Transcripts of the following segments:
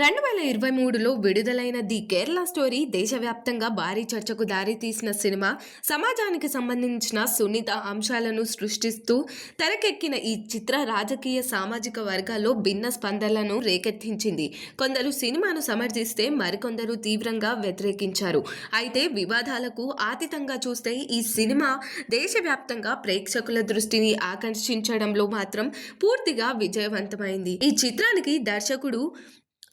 రెండు వేల ఇరవై మూడులో విడుదలైన ది కేరళ స్టోరీ దేశవ్యాప్తంగా భారీ చర్చకు దారితీసిన సినిమా సమాజానికి సంబంధించిన సున్నిత అంశాలను సృష్టిస్తూ తెరకెక్కిన ఈ చిత్ర రాజకీయ సామాజిక వర్గాల్లో భిన్న స్పందనలను రేకెత్తించింది. కొందరు సినిమాను సమర్థిస్తే మరికొందరు తీవ్రంగా వ్యతిరేకించారు. అయితే వివాదాలకు ఆతీతంగా చూస్తే ఈ సినిమా దేశవ్యాప్తంగా ప్రేక్షకుల దృష్టిని ఆకర్షించడంలో మాత్రం పూర్తిగా విజయవంతమైంది. ఈ చిత్రానికి దర్శకుడు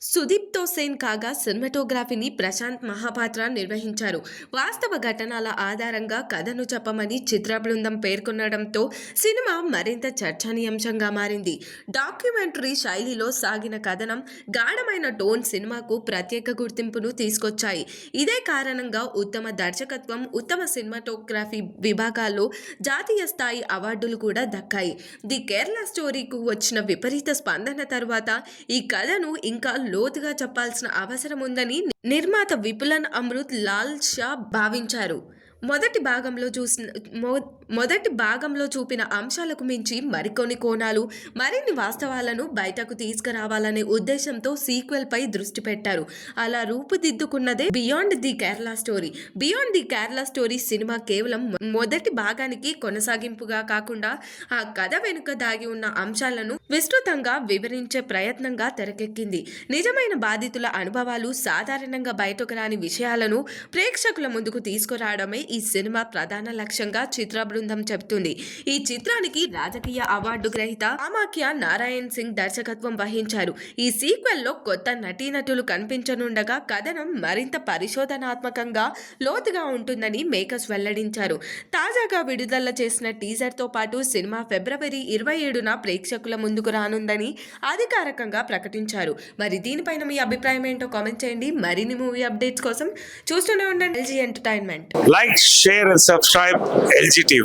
సుదీప్ తోసేన్ కాగా సినిమాటోగ్రఫీని ప్రశాంత్ మహాపాత్ర నిర్వహించారు. వాస్తవ ఘటనల ఆధారంగా కథను చెప్పమని చిత్ర బృందం పేర్కొనడంతో సినిమా మరింత చర్చనీయాంశంగా మారింది. డాక్యుమెంటరీ శైలిలో సాగిన కథనం గాఢమైన టోన్ సినిమాకు ప్రత్యేక గుర్తింపును తీసుకొచ్చాయి. ఇదే కారణంగా ఉత్తమ దర్శకత్వం ఉత్తమ సినిమాటోగ్రఫీ విభాగాల్లో జాతీయ స్థాయి అవార్డులు కూడా దక్కాయి. ది కేరళ స్టోరీకు వచ్చిన విపరీత స్పందన తర్వాత ఈ కథను ఇంకా లోతుగా చెప్పాల్సిన అవసరం ఉందని నిర్మాత విపులన్ అమృత్ లాల్ షా భావించారు. మొదటి భాగంలో చూసిన మొ- మొదటి భాగంలో చూపిన అంశాలకు మించి మరికొన్ని కోణాలు మరిన్ని వాస్తవాలను బయటకు తీసుకురావాలనే ఉద్దేశంతో సీక్వెల్ పై దృష్టి పెట్టారు. అలా రూపుదిద్దుకున్నదే beyond the Kerala story. Beyond the Kerala story cinema కేవలం మొదటి భాగానికి కొనసాగింపుగా కాకుండా ఆ కథ వెనుక దాగి ఉన్న అంశాలను విస్తృతంగా వివరించే ప్రయత్నంగా తెరకెక్కింది. నిజమైన బాధితుల అనుభవాలు సాధారణంగా బయటకు రాని విషయాలను ప్రేక్షకుల ముందుకు తీసుకురావడమే ఈ సినిమా ప్రధాన లక్ష్యంగా చిత్ర బృందం చెబుతుంది. ఈ చిత్రానికి రాజకీయ అవార్డు గ్రహీత ఆమాక్య నారాయణ్ సింగ్ దర్శకత్వం వహించారు. ఈ సీక్వెల్లో కొత్త నటీనటులు కనిపించనుండగా కథనం మరింత పరిశోధనాత్మకంగా లోతుగా ఉంటుందని మేకర్స్ వెల్లడించారు. తాజాగా విడుదల చేసిన టీజర్తో పాటు సినిమా ఫిబ్రవరి ఇరవై ఏడున ప్రేక్షకుల ముందుకు రానుందని అధికారికంగా ప్రకటించారు. మరి దీనిపైన మీ అభిప్రాయం ఏంటో కామెంట్ చేయండి. మరిన్ని మూవీ అప్డేట్స్ కోసం చూస్తూనే ఉండండి. LG entertainment.